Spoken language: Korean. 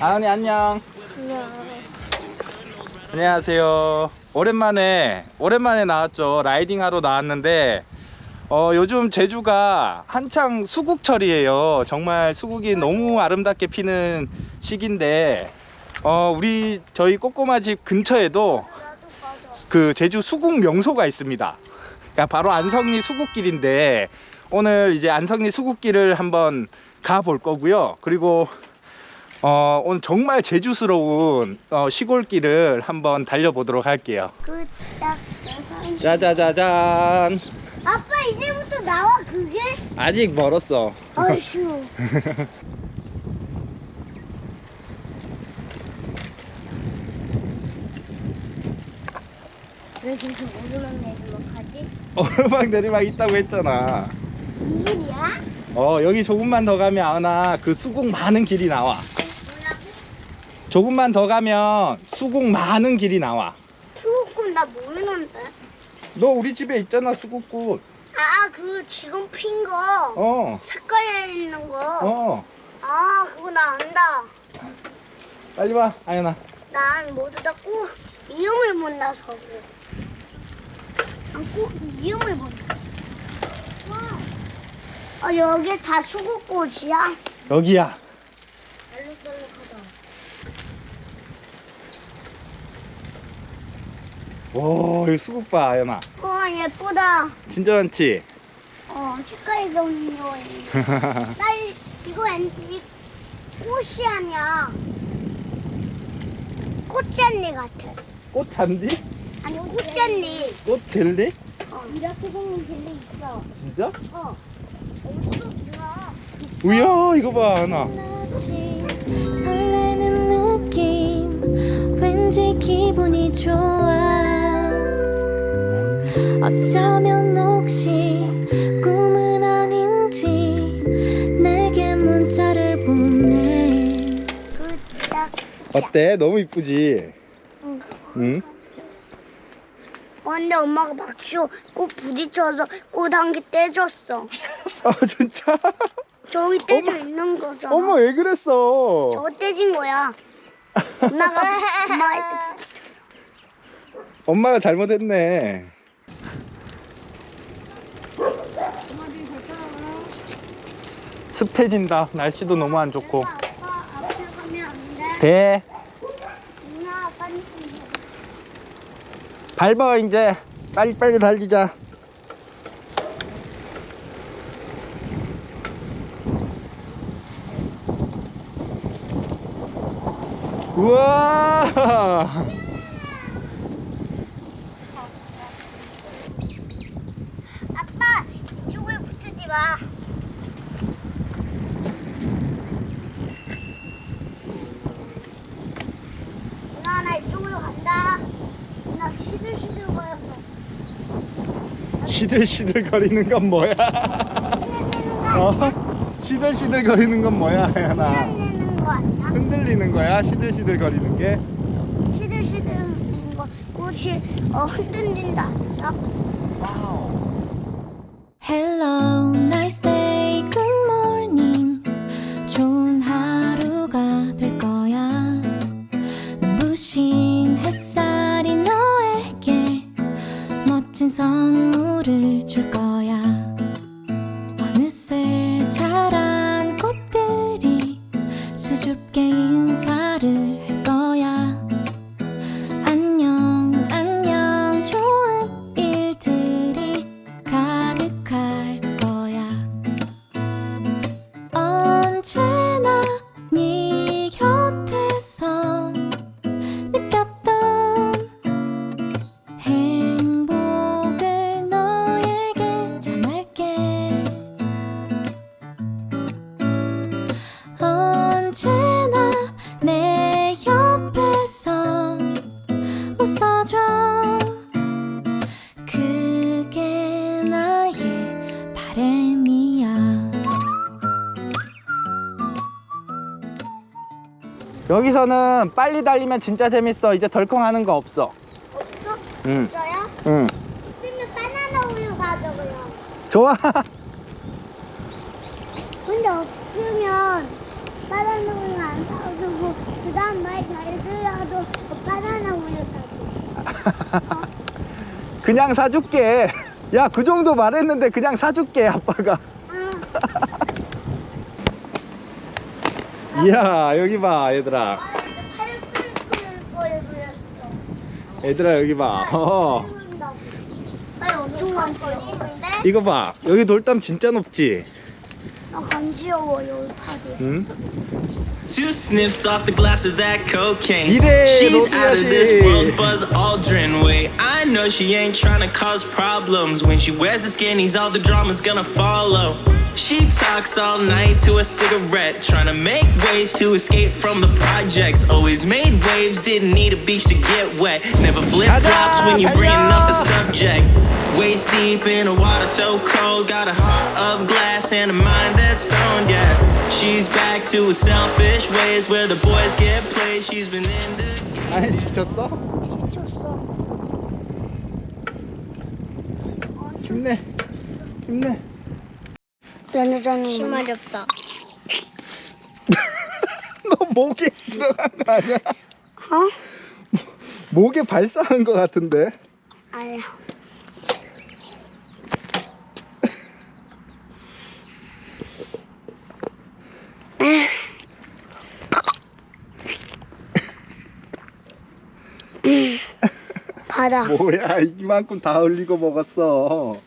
아은이 안녕. 안녕. 안녕하세요. 오랜만에 오랜만에 나왔죠. 라이딩 하러 나왔는데 어, 요즘 제주가 한창 수국철이에요. 정말 수국이 너무 아름답게 피는 시기인데 어, 우리 저희 꼬꼬마 집 근처에도 그 제주 수국 명소가 있습니다. 그러니까 바로 안성리 수국길인데 오늘 이제 안성리 수국길을 한번 가볼 거고요. 그리고 어, 오늘 정말 제주스러운 어, 시골길을 한번 달려보도록 할게요. 그딱 짜자자잔. 아빠 이제부터 나와 그게? 아직 멀었어. 아휴. 왜 계속 오르막 내리막 하지? 오르막 내리막 있다고 했잖아. 이 길이야? 어, 여기 조금만 더 가면 아나 그 수국 많은 길이 나와. 조금만 더 가면 수국 많은 길이 나와. 수국꽃 나 모르는데? 너 우리 집에 있잖아, 수국꽃. 아, 그 지금 핀 거. 어, 색깔 있는 거. 어. 아, 그거 나 안다. 빨리 와, 아연아. 난 모두 다꼭 이름을 못 나서. 난꼭 이름을 못나. 아, 여기 다 수국꽃이야? 여기야. 알록달록하다. 오, 이 수국 봐, 아연아. 와, 예쁘다. 진짜 많지? 어, 색깔이 너무 좋아해. 나 이- 이거 왠지 꽃이 아니야. 꽃잔디 같아. 꽃 잔디? 아니, 꽃잔디. 꽃 젤리? 어, 이렇게 생긴 젤리 있어. 진짜? 어. 우야, 이거 봐, 아연아. 설레는 느낌 왠지 기분이 좋아 어쩌면 혹시 꿈은 아닌지 내게 문자를 보내 어때? 너무 이쁘지? 응. 응? 어, 근데 엄마가 박수 꽃 부딪혀서 꽃 한 개 떼줬어. 아, 진짜? 저기 떼져. 있는 거잖아. 어머, 왜 그랬어? 저거 떼진 거야. 엄마가 엄마한테 엄마가 잘못했네. 습해진다. 날씨도 너무 안 좋고. 아빠 앞에 가면 안 돼. 돼. 누나 빨리 좀 해. 밟아, 이제. 빨리 빨리 달리자. 우와! 아빠 이쪽에 붙이지 마. 누나 나 이쪽으로 간다. 나 시들시들 거려서. 시들시들 거리는 건 뭐야? 어? 시들시들 거리는 건 뭐야, 하연아? 흔들리는 거 아니야? 흔들리는 거야? 시들시들 거리는 게? 시들시들인 거 꽃이 어, 흔들린다 아니야? Hello, that you're gone. 여기서는 빨리 달리면 진짜 재밌어. 이제 덜컹하는 거 없어. 없어? 응. 있어요? 응. 그러면 바나나 우유 가져가요. 좋아. 근데 없으면 바나나 우유 안 사주고 그 다음 말 잘 들려도 바나나 우유 사줘. 그냥 사줄게. 야, 그 정도 말했는데 그냥 사줄게, 아빠가. 이야, 여기 봐, 얘들아. 얘들아, 여기 봐. 어. 나 엄청 많거든. 이거 봐. 여기 돌담 진짜 높지? 나 간지러워 여기 팔이. 응? Two sniffs off the glass of that cocaine. 이래, She's out of this 로드야지. world, Buzz Aldrin way. I know she ain't trying to cause problems. When she wears the skinnies, all the drama's gonna follow. She talks all night to a cigarette, trying to make ways to escape from the projects. Always made waves, didn't need a beach to get wet. Never flip flops when you bringing up the subject. Waist deep in a water so cold, got a heart of glass and a mind that's stoned. Yeah, she's back to her selfish ways where the boys get played. She's been into. 아니, 지쳤어? 미쳤어. 힘내. 힘내. 짜는 심하리 없다. 너 목에 들어간 거 아니야? 어? 목에 발사한 거 같은데? 아니야. 바다. 뭐야, 이만큼 다 흘리고 먹었어.